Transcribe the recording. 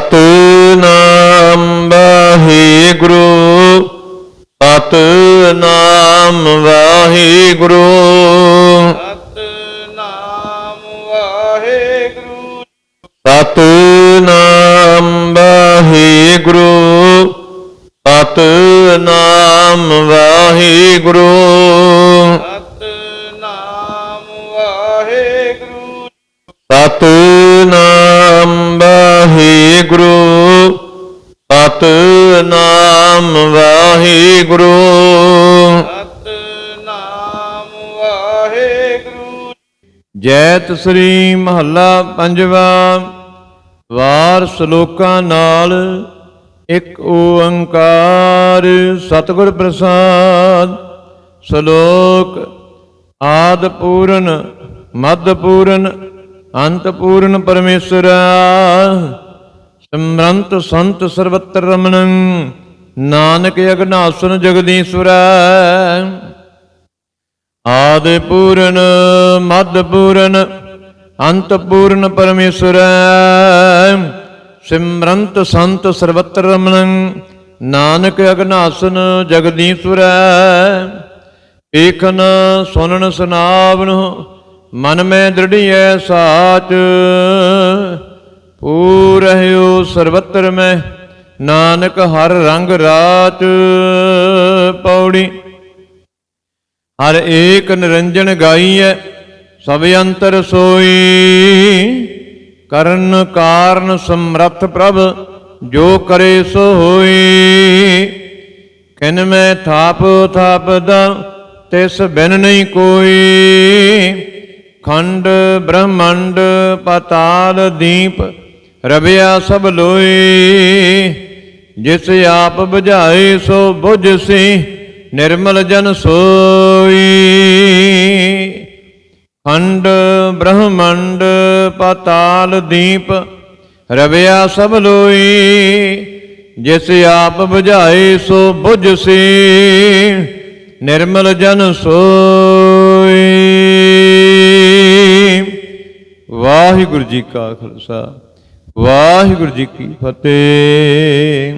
ਸਤਨਾਮ ਵਾਹਿਗੁਰੂ ਸਤਨਾਮ ਵਾਹਿਗੁਰੂ। ਸਤਨਾਮ ਵਾਹਿਗੁਰੂ। ਸਤਨਾਮ ਵਾਹਿਗੁਰੂ ਸਤਨਾਮ ਵਾਹਿਗੁਰੂ। ਸਤਨਾਮ ਵਾਹਿਗੁਰੂ ਵਾਹਿਗੁਰੂ ਸਤਨਾਮ ਵਾਹਿਗੁਰੂ। ਸਤਨਾਮ ਵਾਹਿਗੁਰੂ। ਜੈਤ ਸ੍ਰੀ ਮਹੱਲਾ ਪੰਜਵਾ ਵਾਰ ਸ਼ਲੋਕਾਂ ਨਾਲ ਇੱਕ ਓੰਕਾਰ। ਸਤਿਗੁਰ ਪ੍ਰਸਾਦ ਸ਼ਲੋਕ ਆਦ ਪੂਰਨ ਮਦ ਪੂਰਨ ਅੰਤ ਪੂਰਨ ਪਰਮੇਸ਼ਰ। ਸਿਮਰੰਤ ਸੰਤ ਸਰਬਤਰ ਰਮਣੰ, ਨਾਨਕ ਅਗਨਾਸਨ ਜਗਦੀਸ਼ਵਰ। ਆਦਿ ਪੂਰਨ ਮਦ ਪੂਰਨ, ਅੰਤ ਪੂਰਨ ਪਰਮੇਸ਼ਰ। ਸਿਮਰੰਤ ਸੰਤ ਸਰਬਤਰ ਰਮਣੰ, ਨਾਨਕ ਅਗਨਾਸਨ ਜਗਦੀਸ਼ਵਰ। ਏਖਨ ਸੁਨਨ ਸੁਨਾਵਨ, ਮਨ ਮੈਂ ਦ੍ਰਿੜੀਐ ਸਾਚ। ਪੂਰਹਿਓ ਸਰਬਤਰ ਮੈਂ, ਨਾਨਕ ਹਰ ਰੰਗ ਰਾਚ ਪੌੜੀ। ਹਰ ਏਕ ਨਿਰੰਜਨ ਗਾਈਐ, ਸਭ ਅੰਤਰ ਸੋਈ। ਕਰਨ ਕਾਰਨ ਸਮਰੱਥ ਪ੍ਰਭ, ਜੋ ਕਰੇ ਸੋ ਹੋਈ। ਕਿਨ ਮੈਂ ਥਾਪ ਥਾਪਦਾ, ਤਿਸ ਬਿਨ ਨਹੀਂ ਕੋਈ। ਖੰਡ ਬ੍ਰਹਮੰਡ ਪਤਾਲ ਦੀਪ ਰਵਿਆ ਸਭ ਲੋਈ, ਜਿਸ ਆਪ ਬੁਝਾਏ ਸੋ ਬੁਝ ਸੀ, ਨਿਰਮਲ ਜਨ ਸੋਈ। ਖੰਡ ਬ੍ਰਹਮੰਡ ਪਤਾਲ ਦੀਪ, ਰਵਿਆ ਸਭ ਲੋਈ, ਜਿਸ ਆਪ ਬੁਝਾਏ ਸੋ ਬੁਝ ਸੀ, ਨਿਰਮਲ ਜਨ ਸੋਈ। ਵਾਹਿਗੁਰੂ ਜੀ ਕਾ ਖਾਲਸਾ। ਵਾਹਿਗੁਰੂ ਜੀ ਕੀ ਫਤਿਹ।